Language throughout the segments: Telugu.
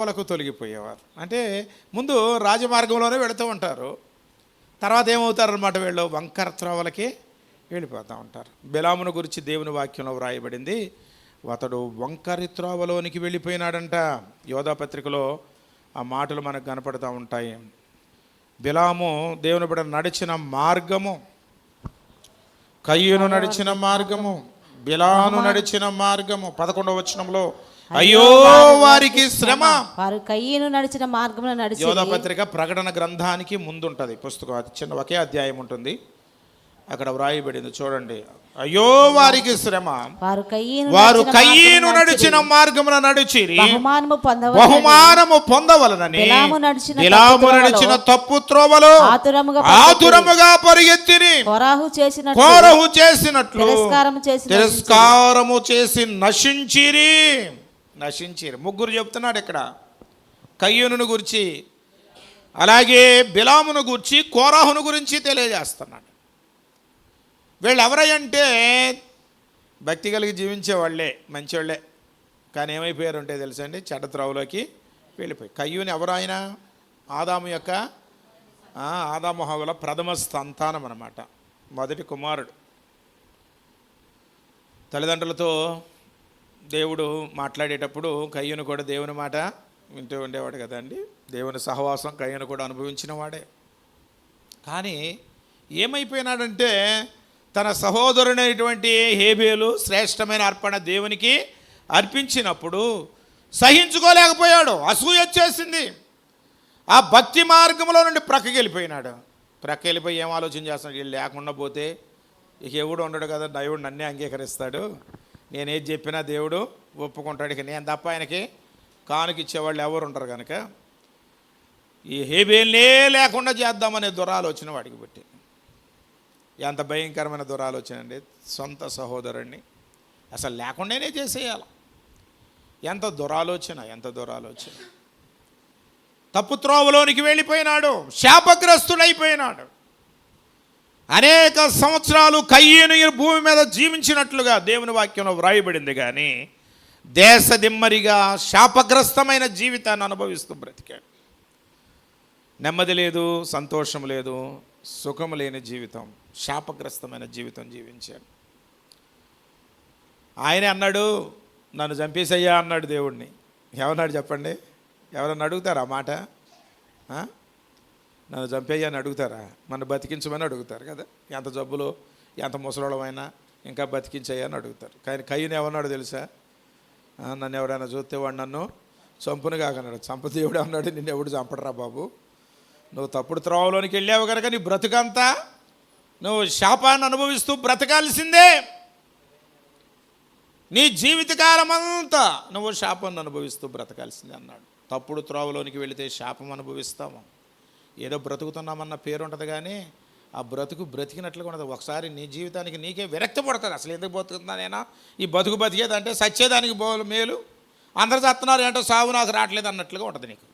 వాళ్ళకు తొలగిపోయేవారు. అంటే ముందు రాజమార్గంలోనే వెళుతూ ఉంటారు. తర్వాత ఏమవుతారనమాట వీళ్ళు? వంకర త్రోవలకి వెళ్ళిపోతూ ఉంటారు. బిలామును గురించి దేవుని వాక్యంలో వ్రాయబడింది. అతడు వంకరి త్రోవలోనికి వెళ్ళిపోయినాడంట. యోధా పత్రికలో ఆ మాటలు మనకు కనపడుతూ ఉంటాయి. బిలాము దేవుని బిడ నడిచిన మార్గము కయ్యను నడిచిన మార్గము బిలాను నడిచిన మార్గము పదకొండవ వచనంలో అయ్యో వారికి శ్రమ. వారు కయ్యను నడిచిన మార్గంలో నడిచి యోధా పత్రిక ప్రకటన గ్రంథానికి ముందుంటుంది పుస్తకం. అది చిన్న ఒకే అధ్యాయం ఉంటుంది. అక్కడ వ్రాయబడింది చూడండి. అయ్యో వారికి శ్రమ. వారు కయ్యను వారు నడిచిన కయ్యను నడిచిన మార్గమున నడిచిరి. బహుమానము పొందవలెనని. బహుమానము పొందవలనని. బిలాము నడిచిన బిలాము తప్పు త్రోవలో. నడిచిన తప్పు త్రోవలో. ఆతురముగా ఆతురముగా పరిగెత్తిరి. కొరాహు చేసిన కోరహు చేసినట్లు. తిరస్కారం చేసిన తిరస్కారము చేసి నశించిరి. నశించారు. ముగ్గురు చెప్తున్నాడు ఇక్కడ. కయ్యూను గురించి అలాగే బిలామును గురించి కోరాహును గురించి తెలియజేస్తున్నాడు. వీళ్ళు ఎవరంటే భక్తి కలిగి జీవించే వాళ్ళే మంచివాళ్ళే కానీ ఏమైపోయారు అంటే తెలుసండి చెడ్డ త్రవులోకి వెళ్ళిపోయి కయ్యూని ఎవరు ఆయన ఆదాము యొక్క ఆ, ఆదాము ప్రథమ సంతానం అనమాట మొదటి కుమారుడు. తల్లిదండ్రులతో దేవుడు మాట్లాడేటప్పుడు కయ్యను కూడా దేవుని మాట వింటూ ఉండేవాడు కదండి దేవుని సహవాసం కయ్యను కూడా అనుభవించిన వాడే. కానీ ఏమైపోయినాడంటే తన సహోదరుడైనటువంటి హేబేలు శ్రేష్టమైన అర్పణ దేవునికి అర్పించినప్పుడు సహించుకోలేకపోయాడు అసూయ వచ్చేసింది ఆ భక్తి మార్గంలో నుండి ప్రక్కకి వెళ్ళిపోయినాడు ప్రక్క వెళ్ళిపోయి ఏం ఆలోచన చేస్తున్నాడు? వీళ్ళు లేకుండా పోతే ఇక ఎవడు ఉండడు కదా దైవుడు నన్నే అంగీకరిస్తాడు. నేనేది చెప్పినా దేవుడు ఒప్పుకుంటాడు ఇక. నేను తప్ప ఆయనకి కానుక ఇచ్చేవాళ్ళు ఎవరు ఉంటారు కనుక ఈ హేబేల్నే లేకుండా చేద్దామనే దురాలోచన వాడికి పెట్టి ఎంత భయంకరమైన దురాలోచన అండి. సొంత సహోదరుణ్ణి అసలు లేకుండానే చేసేయాలి. ఎంత దురాలోచన ఎంత దురాలోచన. తప్పు త్రోవలోనికి వెళ్ళిపోయినాడు శాపగ్రస్తుడైపోయినాడు. అనేక సంవత్సరాలు కయ్యను భూమి మీద జీవించినట్లుగా దేవుని వాక్యంలో వ్రాయబడింది కానీ దేశ దిమ్మరిగా శాపగ్రస్తమైన జీవితాన్ని అనుభవిస్తూ బ్రతికాడు. నెమ్మది లేదు సంతోషం లేదు సుఖం లేని జీవితం శాపగ్రస్తమైన జీవితం జీవించాడు. ఆయనే అన్నాడు నన్ను చంపేసయ్యా అన్నాడు దేవుడిని ఎవరన్నాడు చెప్పండి? ఎవరన్నా అడుగుతారా ఆ మాట? నన్ను చంపేయని అని అడుగుతారా? మన బతికించమని అడుగుతారు కదా. ఎంత జబ్బులు ఎంత ముసలోళమైనా ఇంకా బతికించేయని అడుగుతారు. కానీ కయ్యను ఏమన్నాడు తెలుసా? నన్ను ఎవడైనా చూస్తే వాడు నన్ను చంపును కాకన్నాడు చంపదేవుడు అన్నాడు నిన్ను ఎవడు చంపడరా బాబు? నువ్వు తప్పుడు త్రోవలోనికి వెళ్ళావు కనుక నీ బ్రతుకంతా నువ్వు శాపాన్ని అనుభవిస్తూ బ్రతకాల్సిందే. నీ జీవితకాలం అంతా నువ్వు శాపాన్ని అనుభవిస్తూ బ్రతకాల్సిందే అన్నాడు. తప్పుడు త్రోవలోనికి వెళితే శాపం అనుభవిస్తాము. ఏదో బ్రతుకుతున్నామన్న పేరు ఉంటుంది కానీ ఆ బ్రతుకు బ్రతికినట్లుగా ఉండదు. ఒకసారి నీ జీవితానికి నీకే విరక్తి పడుతుంది. అసలు ఎందుకు బతుకుతున్నానేనా ఈ బతుకు బతికేదంటే సచ్చేదానికి బో మేలు. అందరు చస్తున్నారు ఏంటో సాగు నాకు రావట్లేదు అన్నట్లుగా ఉంటుంది నీకు.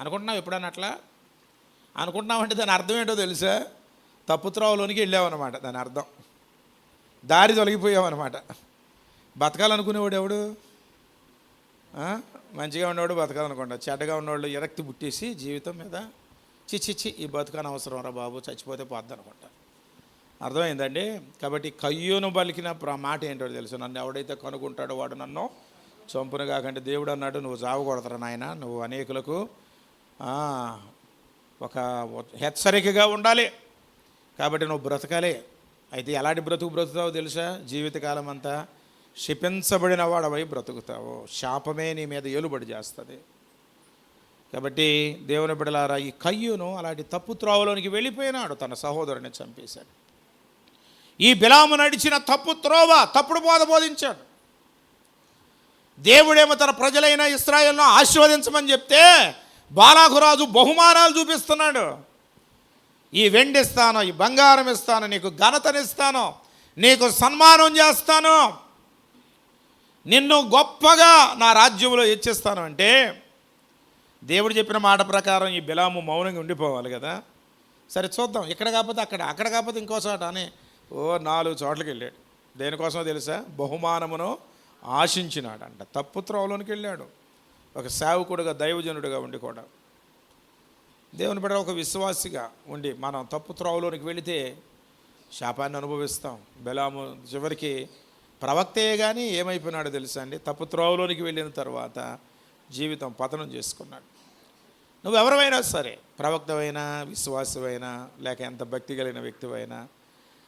అనుకుంటున్నావు ఎప్పుడన్నా అట్లా అనుకుంటున్నావంటే దాని అర్థం ఏంటో తెలుసా? తప్పుత్రావులోనికి వెళ్ళావన్నమాట దాని అర్థం. దారి తొలగిపోయావన్నమాట. బతకాలనుకునేవాడు ఎవడు? మంచిగా ఉన్నవాడు బతకాలనుకుంటా చెడ్డగా ఉన్నవాళ్ళు ఎరక్తి పుట్టేసి జీవితం మీద చిచ్చిచ్చి ఈ బతుకని అవసరం రా బాబు చచ్చిపోతే పోద్ది అనుకుంటా అర్థమైందండి? కాబట్టి కయ్యూను పలికిన మాట ఏంటో తెలుసు. నన్ను ఎవడైతే కనుక్కుంటాడో వాడు నన్ను చంపును కాకంటే దేవుడు అన్నాడు నువ్వు చావకూడదురా నాయన నువ్వు అనేకులకు ఒక హెచ్చరికగా ఉండాలి. కాబట్టి నువ్వు బ్రతకాలి. అయితే ఎలాంటి బ్రతుకు బ్రతుకుతావో తెలుసా? జీవితకాలం అంతా శపించబడిన వాడవై బ్రతుకుతావు. శాపమే నీ మీద ఏలుబడి చేస్తుంది. కాబట్టి దేవుని బిడలారా ఈ కయ్యూను అలాంటి తప్పు త్రోవలోనికి వెళ్ళిపోయినాడు తన సహోదరుని చంపేశాడు. ఈ బిలాము నడిచిన తప్పు త్రోవ తప్పుడు బోధ బోధించాడు. దేవుడేమో తన ప్రజలైన ఇస్రాయల్ను ఆశీర్వదించమని చెప్తే బాలాకురాజు బహుమానాలు చూపిస్తున్నాడు. ఈ వెండి ఇస్తాను ఈ బంగారం ఇస్తాను నీకు ఘనతనిస్తాను నీకు సన్మానం చేస్తాను. నిన్ను గొప్పగా నా రాజ్యంలో హెచ్చిస్తాను అంటే దేవుడు చెప్పిన మాట ప్రకారం ఈ బిలాము మౌనంగా ఉండిపోవాలి కదా. సరే చూద్దాం ఇక్కడ కాకపోతే అక్కడ అక్కడ కాకపోతే ఇంకో చోట అని ఓ నాలుగు చోట్లకి వెళ్ళాడు. దేనికోసమో తెలుసా? బహుమానమును ఆశించినాడంట. తప్పు త్రోవలోనికి వెళ్ళాడు. ఒక సేవకుడుగా దైవజనుడిగా ఉండి కూడా. దేవుని బిడ్డ ఒక విశ్వాసిగా ఉండి మనం తప్పు త్రోవలోనికి వెళితే శాపాన్ని అనుభవిస్తాం. బెలాము చివరికి ప్రవక్తయే కానీ ఏమైపోయినాడో తెలుసా అండి? తప్పు త్రోవలోనికి వెళ్ళిన తర్వాత జీవితం పతనం చేసుకున్నాడు. నువ్వు ఎవరైనా సరే ప్రవక్తవైనా విశ్వాసమైనా లేక ఎంత భక్తి కలిగిన వ్యక్తివైనా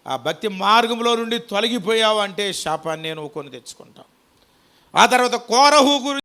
ఆ భక్తి మార్గంలో నుండి తొలగిపోయావు అంటే శాపాన్ని నువ్వు కొని తెచ్చుకుంటావు. ఆ తర్వాత కోరహు గురించి